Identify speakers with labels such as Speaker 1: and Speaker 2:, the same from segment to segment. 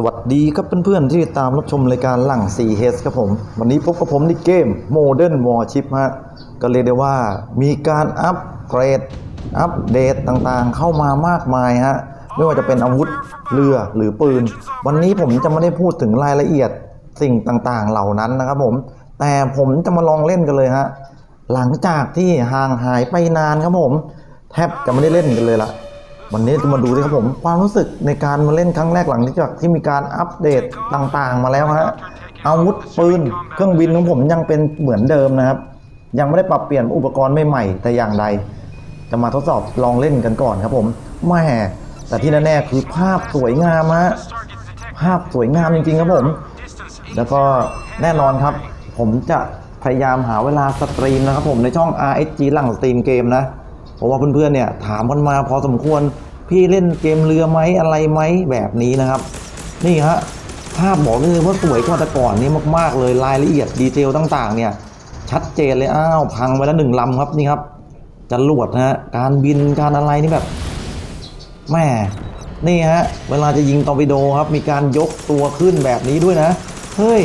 Speaker 1: สวัสดีครับเพื่อนๆที่ติดตามรับชมรายการหลัง 4H ครับผม วันนี้พบกับผมในเกม Modern Warship ฮะก็เรียกได้ว่ามีการอัปเกรด อัปเดตต่างๆ เข้ามามากมายฮะไม่ว่าจะเป็นอาวุธเรือหรือปืน วันนี้ผมจะไม่ได้พูดถึงรายละเอียดสิ่งต่างๆเหล่านั้นนะครับผม แต่ผมจะมาลองเล่นกันเลยฮะหลังจากที่ห่างหายไปนานครับผม แทบจะไม่ได้เล่นกันเลยละ วันนี้จะมาดูดิครับผมความรู้สึกในการมาเล่นครั้งแรกหลังจากที่มีการอัปเดตต่างๆ มาแล้วฮะอาวุธปืนเครื่องบินของผมยังเป็นเหมือนเดิมนะครับ ยังไม่ได้ปรับเปลี่ยนอุปกรณ์ใหม่ๆแต่อย่างใด จะมาทดสอบลองเล่นกันก่อนครับผมแม่แต่ที่แน่ๆคือภาพสวยงามฮะภาพสวยงามจริงๆครับผม แล้วก็แน่นอนครับ ผมจะพยายามหาเวลาสตรีมนะครับผมในช่อง RSG หลังสตรีมเกมนะ เพราะว่าเพื่อนๆเนี่ยถามกันมาพอสมควรพี่เล่นเกมเรือไหมอะไรไหมแบบนี้นะครับ นี่ฮะภาพบอกเลยว่าสวยกว่าแต่ก่อนนี่มากๆเลยรายละเอียดดีเทลต่างๆ เนี่ยชัดเจนเลยอ้าวพังไปแล้วหนึ่งลำครับนี่ครับจรวดนะฮะการบินการอะไรนี่แบบแม่นี่ฮะเวลาจะยิงตอร์ปิโดครับ มีการยกตัวขึ้นแบบนี้ด้วยนะ เฮ้ย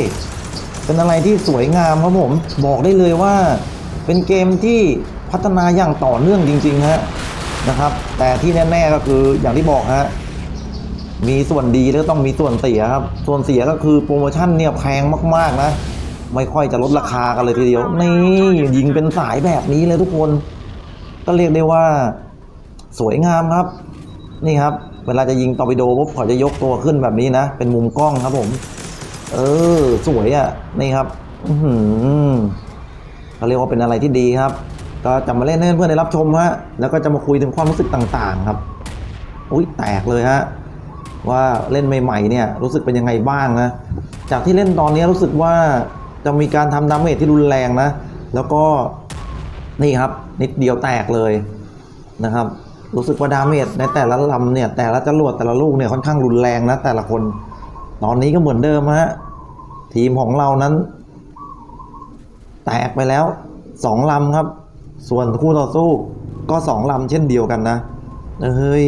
Speaker 1: เป็นอะไรที่สวยงามครับผม บอกได้เลยว่า เป็นเกมที่ พัฒนาอย่างต่อเนื่องจริงๆฮะนะครับ แต่ที่แน่ๆก็คืออย่างที่บอกฮะมีส่วนดีแล้วต้องมีส่วนเสียครับ ส่วนเสียก็คือโปรโมชั่นเนี่ยแพงมากๆนะ ไม่ค่อยจะลดราคากันเลยทีเดียว นี่ยิงเป็นสายแบบนี้เลยทุกคน ก็เรียกได้ว่า สวยงามครับ นี่ครับ เวลาจะยิงตอร์ปิโดปุ๊บเขาจะยกตัวขึ้นแบบนี้นะ เป็นมุมกล้องครับผม เออ สวยอะ่ะ นี่ครับ อืเขาเรียกว่าเป็นอะไรที่ดีครับ ก็จะมาเล่นให้เพื่อนได้รับชมฮะแล้วก็จะมาคุยถึงความรู้สึกต่างๆครับอุ้ยแตกเลยฮะว่าเล่นใหม่ๆเนี่ยรู้สึกเป็นยังไงบ้างนะจากที่เล่นตอนนี้รู้สึกว่าจะมีการทำดาเมจที่รุนแรงนะ แล้วก็นี่ครับนิดเดียวแตกเลยนะครับ รู้สึกว่าดาเมจในแต่ละลำเนี่ยแต่ละจรวดแต่ละลูกเนี่ยค่อนข้างรุนแรงนะแต่ละคน ตอนนี้ก็เหมือนเดิมฮะทีมของเรานั้น แตกไปแล้วสองลำครับ ส่วนคู่ต่อสู้ก็สองลำเช่นเดียวกันนะเฮ้ย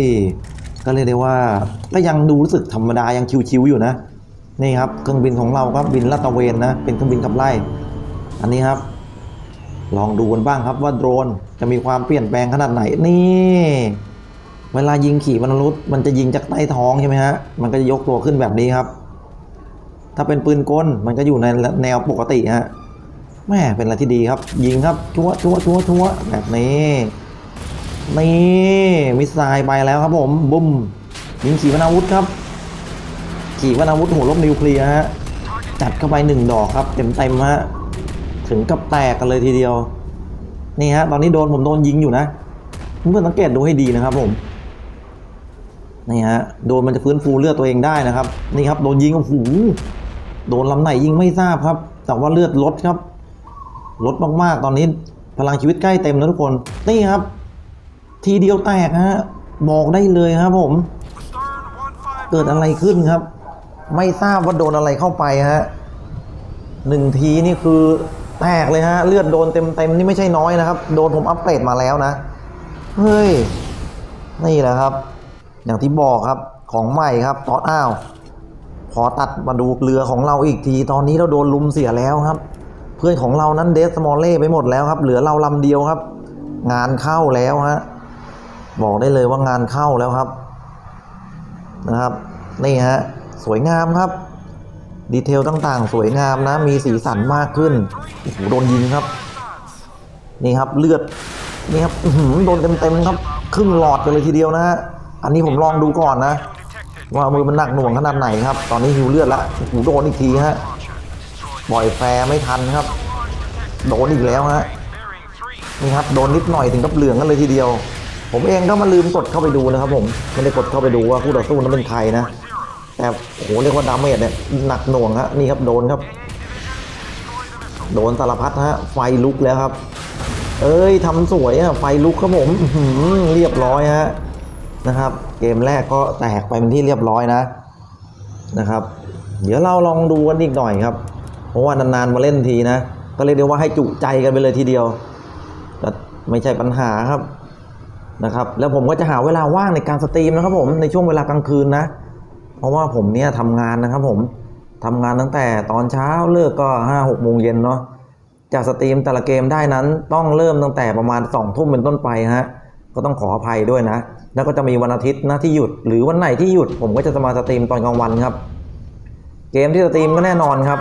Speaker 1: ก็เรียกได้ว่าก็ยังดูรู้สึกธรรมดายังชิวๆอยู่นะนี่ครับเครื่องบินของเราครับบินลาดตระเวนนะเป็นเครื่องบินขับไล่ อันนี้ครับ ลองดูกันบ้างครับว่าโดรนจะมีความเปลี่ยนแปลงขนาดไหนนี่เวลายิงขี่มนุษย์มันจะยิงจากใต้ท้องใช่ไหมฮะมันก็จะยกตัวขึ้นแบบนี้ครับ ถ้าเป็นปืนกลมันก็อยู่ในแนวปกติฮะ แม่เป็นอะไรที่ดีครับ ยิงครับชัวชัวชัวชัวแบบนี้นี่มิสไซล์ไปแล้วครับผมบุ้มยิงขีปนาวุธครับ ขีปนาวุธหัวลบนิวเคลียร์ฮะจัดเข้าไปหนึ่งดอกครับเต็มเต็มฮะถึงกับแตกกันเลยทีเดียว นี่ฮะ ตอนนี้โดนผมโดนยิงอยู่นะเพื่อนสังเกตดูให้ดีนะครับผมนี่ฮะโดนมันจะฟื้นฟูเลือดตัวเองได้นะครับ นี่ครับโดนยิงโอ้โหโดนลำไหนยิงไม่ทราบครับ แต่ว่าเลือดลดครับ ลดมากๆ ตอนนี้พลังชีวิตใกล้เต็มแล้วทุกคน นี่ครับ ทีเดียวแตกฮะบอกได้เลยครับผม เกิดอะไรขึ้นครับ ไม่ทราบว่าโดนอะไรเข้าไปฮะหนึ่งทีนี่คือแตกเลยฮะ เลือดโดนเต็มๆนี่ไม่ใช่น้อยนะครับ โดนผมอัปเกรดมาแล้วนะ เฮ้ย นี่แหละครับ อย่างที่บอกครับของใหม่ครับตอนอ้าว ขอตัดมาดูเรือของเราอีกที ตอนนี้เราโดนลุมเสียแล้วครับ เพื่อนของเรานั้นเดสมอลเล่ไปหมดแล้วครับ เหลือเราลำเดียวครับ งานเข้าแล้วฮะบอกได้เลยว่างานเข้าแล้วครับนะครับนี่ฮะสวยงามครับ ดีเทลต่างๆ สวยงามนะ มีสีสันมากขึ้นโอ้โหโดนยิงครับ นี่ครับเลือดนี่ครับอื้อหือโดนเต็มๆครับครึ่งหลอดกันเลยทีเดียวนะฮะอันนี้ผมลองดูก่อนนะ ว่ามือมันหนักหน่วงขนาดไหนครับ ตอนนี้หิวเลือดละโอ้โหโดนอีกทีฮะ ปล่อยแฟร์ไม่ทันครับ โดนอีกแล้วฮะนี่ครับโดนนิดหน่อยถึงกับเหลืองกันเลยทีเดียว ผมเองก็มาลืมกดเข้าไปดูนะครับ ผมไม่ได้กดเข้าไปดูว่าคู่ต่อสู้นั้นเป็นใครนะแต่โอ้โหเรียกว่าดาเมจเนี่ยหนักหน่วงฮะนี่ครับโดนครับ โดนสารพัดฮะไฟลุกแล้วครับ เอ้ยทำสวยอะไฟลุกครับผมเรียบร้อยฮะนะครับ เกมแรกก็แตกไปเป็นที่เรียบร้อยนะนะครับ เดี๋ยวเราลองดูกันอีกหน่อยครับ ราะว่านานๆมาเล่นทีนะ ก็เรียกได้ว่าให้จุใจกันไปเลยทีเดียวไม่ใช่ปัญหาครับนะครับ แล้วผมก็จะหาเวลาว่างในการสตรีมนะครับ ผมในช่วงเวลากลางคืนนะ เพราะว่าผมเนี่ยทำงานนะครับ ผมทำงานตั้งแต่ตอนเช้าเลิกก็ห้าหกโมงเย็นเนาะจะสตรีมแต่ละเกมได้นั้นต้องเริ่มตั้งแต่ประมาณสองทุ่มเป็นต้นไปฮะก็ต้องขออภัยด้วยนะ แล้วก็จะมีวันอาทิตย์นะที่หยุด หรือวันไหนที่หยุดผมก็จะมาสตรีมตอนกลางวันครับ เกมที่สตรีมก็แน่นอนครับ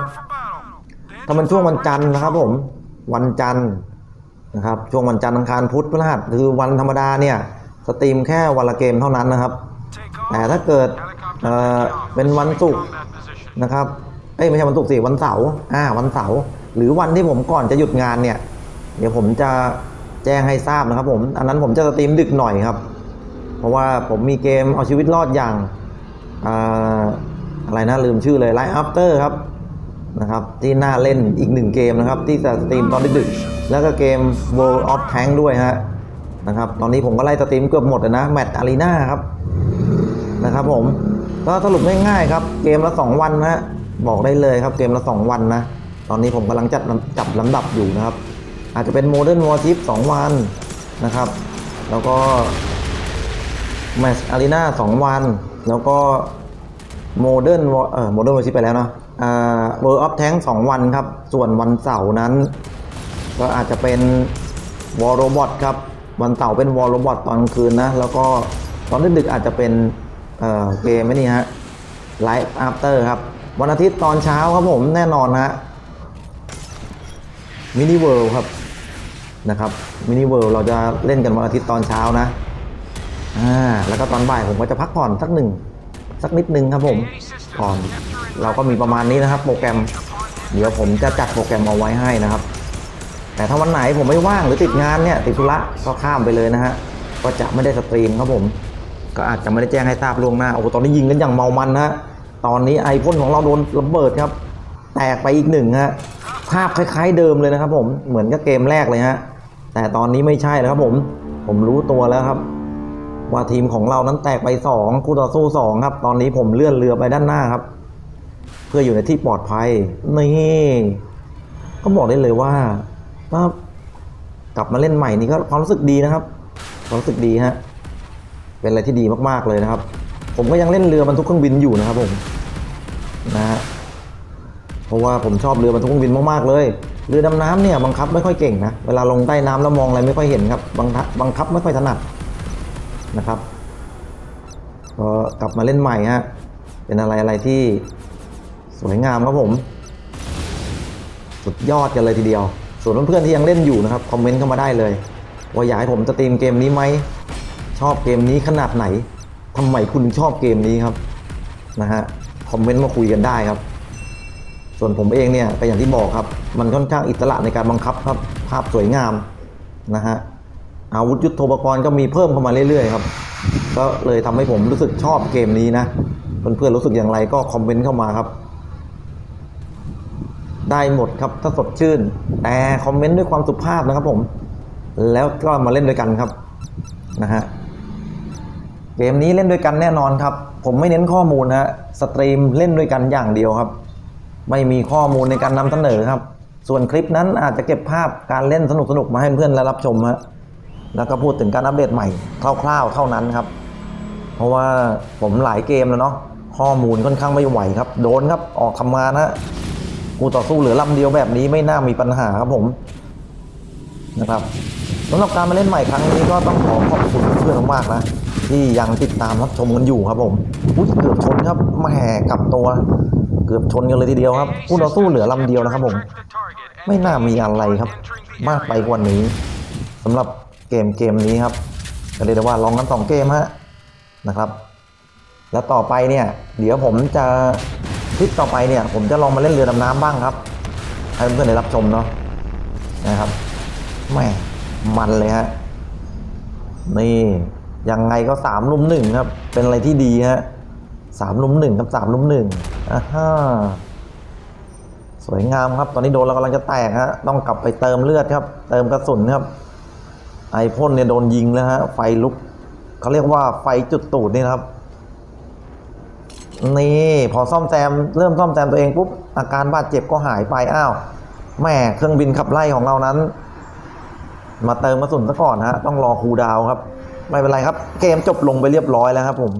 Speaker 1: ถ้ามันช่วงวันจันทร์นะครับ ผม วันจันทร์นะครับ ช่วงวันจันทร์อังคารพุธพฤหัสคือวันธรรมดาเนี่ยสตรีมแค่วันละเกมเท่านั้นนะครับ แต่ถ้าเกิดเอ่อเป็นวันศุกร์นะครับเอ้ยไม่ใช่วันศุกร์สิวันเสาร์อ่าวันเสาร์หรือวันที่ผมก่อนจะหยุดงานเนี่ย เดี๋ยวผมจะแจ้งให้ทราบนะครับ ผมอันนั้นผมจะสตรีมดึกหน่อยครับ เพราะว่าผมมีเกมเอาชีวิตรอดอย่างออะไรนะลืมชื่อเลย Life After ครับ นะครับที่น่าเล่นอีกหนึ่งเกมนะครับ ที่จะสตรีมตอนดึกๆแล้วก็เกม World of Tank ด้วยฮะนะครับตอนนี้ผมก็ไล่สตรีมเกือบหมดนะแมตต์อารีนาครับนะครับผมก็สรุปง่ายๆครับ เกมละ 2 วันนะฮะบอกได้เลยครับเกมละ 2 วันนะ ตอนนี้ผมกำลังจัดจับลำดับอยู่นะครับ อาจจะเป็นโมเดิร์นวอร์ชิป2วันนะครับ แล้วก็แมชอารีนา2วัน แล้วก็โมเดิร์นเอ่อโมเดิร์นวอร์ชิปไปแล้วเนาะ เวิร์ออฟแทงสองวันครับ ส่วนวันเสาร์นั้น ก็อาจจะเป็นวอลโรบอทครับ วันเสาร์เป็นวอลโรบอทตอนคืนนะ แล้วก็ตอนดึกๆอาจจะเป็นเกมไม่นี่ฮะไลฟ์อัปเตอร์ครับ วันอาทิตย์ตอนเช้าครับผมแน่นอนฮะมินิเวิลด์ครับนะครับมินิเวิลด์เราจะเล่นกันวันอาทิตย์ตอนเช้านะอ่าแล้วก็ตอนบ่ายผมก็จะพักผ่อนสักหนึ่งสักนิดนึงครับผมก่อน เราก็มีประมาณนี้นะครับ โปรแกรม เดี๋ยวผมจะจัดโปรแกรมเอาไว้ให้นะครับ แต่ถ้าวันไหนผมไม่ว่างหรือติดงานเนี่ยติดธุระก็ข้ามไปเลยนะฮะก็จะไม่ได้สตรีมครับผม ก็อาจจะไม่ได้แจ้งให้ทราบล่วงหน้าโอ้โหตอนนี้ยิงกันอย่างเมามันนะตอนนี้ไอพ่นของเราโดนระเบิดครับ แตกไปอีกหนึ่งฮะภาพคล้าย ๆเดิมเลยนะครับ ผมเหมือนกับเกมแรกเลยฮะแต่ตอนนี้ไม่ใช่แล้วครับผม ผมรู้ตัวแล้วครับ ว่าทีมของเรานั้นแตกไปสองคู่ต่อสู้สองครับ ตอนนี้ผมเลื่อนเรือไปด้านหน้าครับ เพื่ออยู่ในที่ปลอดภัยนี่ก็บอกได้เลยว่าถ้ากลับมาเล่นใหม่นี่ก็ความรู้สึกดีนะครับความรู้สึกดีฮะเป็นอะไรที่ดีมากๆเลยนะครับ ผมก็ยังเล่นเรือบรรทุกเครื่องบินอยู่นะครับผมนะฮะเพราะว่าผมชอบเรือบรรทุกเครื่องบินมากๆเลยเรือดำน้ำเนี่ยบังคับไม่ค่อยเก่งนะเวลาลงใต้น้ำแล้วมองอะไรไม่ค่อยเห็นครับบังคับบังคับไม่ค่อยถนัดนะครับก็กลับมาเล่นใหม่ฮะเป็นอะไรอะไรที่ วยงามครับผม สุดยอดกันเลยทีเดียว ส่วนเพื่อนๆที่ยังเล่นอยู่นะครับคอมเมนต์เข้ามาได้เลย ว่าอยากให้ผมสตรีมเกมนี้ไหมชอบเกมนี้ขนาดไหนทำไมคุณชอบเกมนี้ครับนะฮะคอมเมนต์มาคุยกันได้ครับ ส่วนผมเองเนี่ยก็อย่างที่บอกครับ มันค่อนข้างอิสระในการบังคับครับภาพสวยงามนะฮะอาวุธยุทโธปกรณ์ก็มีเพิ่มเข้ามาเรื่อยๆครับ ก็เลยทำให้ผมรู้สึกชอบเกมนี้นะเพื่อนๆรู้สึกอย่างไรก็คอมเมนต์เข้ามาครับ ได้หมดครับ ถ้าสดชื่น แต่คอมเมนต์ด้วยความสุภาพนะครับผม แล้วก็มาเล่นด้วยกันครับนะฮะเกมนี้เล่นด้วยกันแน่นอนครับ ผมไม่เน้นข้อมูลนะฮะสตรีมเล่นด้วยกันอย่างเดียวครับ ไม่มีข้อมูลในการนำเสนอครับ ส่วนคลิปนั้นอาจจะเก็บภาพการเล่นสนุกๆมาให้เพื่อนและรับชมฮะแล้วก็พูดถึงการอัปเดตใหม่คร่าวๆเท่านั้นครับ เพราะว่าผมหลายเกมแล้วเนาะข้อมูลค่อนข้างไม่ไหวครับ โดนครับออกทำงานนะ กูต่อสู้เหลือลำเดียวแบบนี้ไม่น่ามีปัญหาครับผมนะครับสำหรับการมาเล่นใหม่ครั้งนี้ก็ต้องขอขอบคุณเพื่อนมากๆนะ ที่ยังติดตามรับชมกันอยู่ครับผมอุ้ยเกือบชนครับแหมกลับตัว เกือบชนกันเลยทีเดียวครับคู่ต่อสู้เหลือลำเดียวนะครับผม ไม่น่ามีอะไรครับ มากไปกว่านี้สำหรับเกมเกมนี้ครับก็เรียกได้ว่าลองกันสองเกมฮะนะครับ แล้วต่อไปเนี่ย เดี๋ยวผมจะ คลิปต่อไปเนี่ย ผมจะลองมาเล่นเรือดำน้ำบ้างครับ ให้เพื่อนๆได้รับชมเนาะนะครับแหม่มันเลยฮะนี่ยังไงก็สามลุมหนึ่งครับ เป็นอะไรที่ดีฮะสามลุมหนึ่งครับสามลุมหนึ่งอ่าฮะสวยงามครับ ตอนนี้โดนเรากำลังจะแตกฮะต้องกลับไปเติมเลือดครับ เติมกระสุนครับ ไอพ่นเนี่ยโดนยิงแล้วฮะไฟลุกเขาเรียกว่าไฟจุดตูดนี่นะครับ นี่พอซ่อมแซมเริ่มซ่อมแซมตัวเองปุ๊บอาการบาดเจ็บก็หายไปอ้าวแม่เครื่องบินขับไล่ของเรานั้น มาเติมกระสุนซะก่อนฮะต้องรอคูดาวครับ ไม่เป็นไรครับ เกมจบลงไปเรียบร้อยแล้วครับ ผม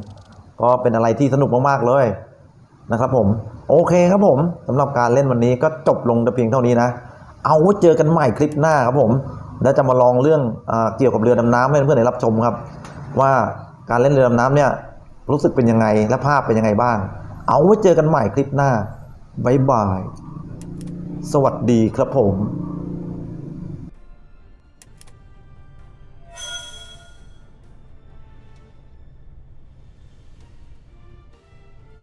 Speaker 1: ก็เป็นอะไรที่สนุกมากๆเลยนะครับ ผม โอเคครับผมสำหรับการเล่นวันนี้ก็จบลงแต่เพียงเท่านี้นะเอาไว้เจอกันใหม่คลิปหน้าครับผมแล้วจะมาลองเรื่องอเกี่ยวกับเรือดำน้ำให้เพื่อนๆได้รับชมครับ ว่าการเล่นเรือดำน้ำเนี่ย รู้สึกเป็นยังไงและภาพเป็นยังไงบ้าง เอาไว้เจอกันใหม่คลิปหน้าบ๊ายบาย สวัสดีครับผม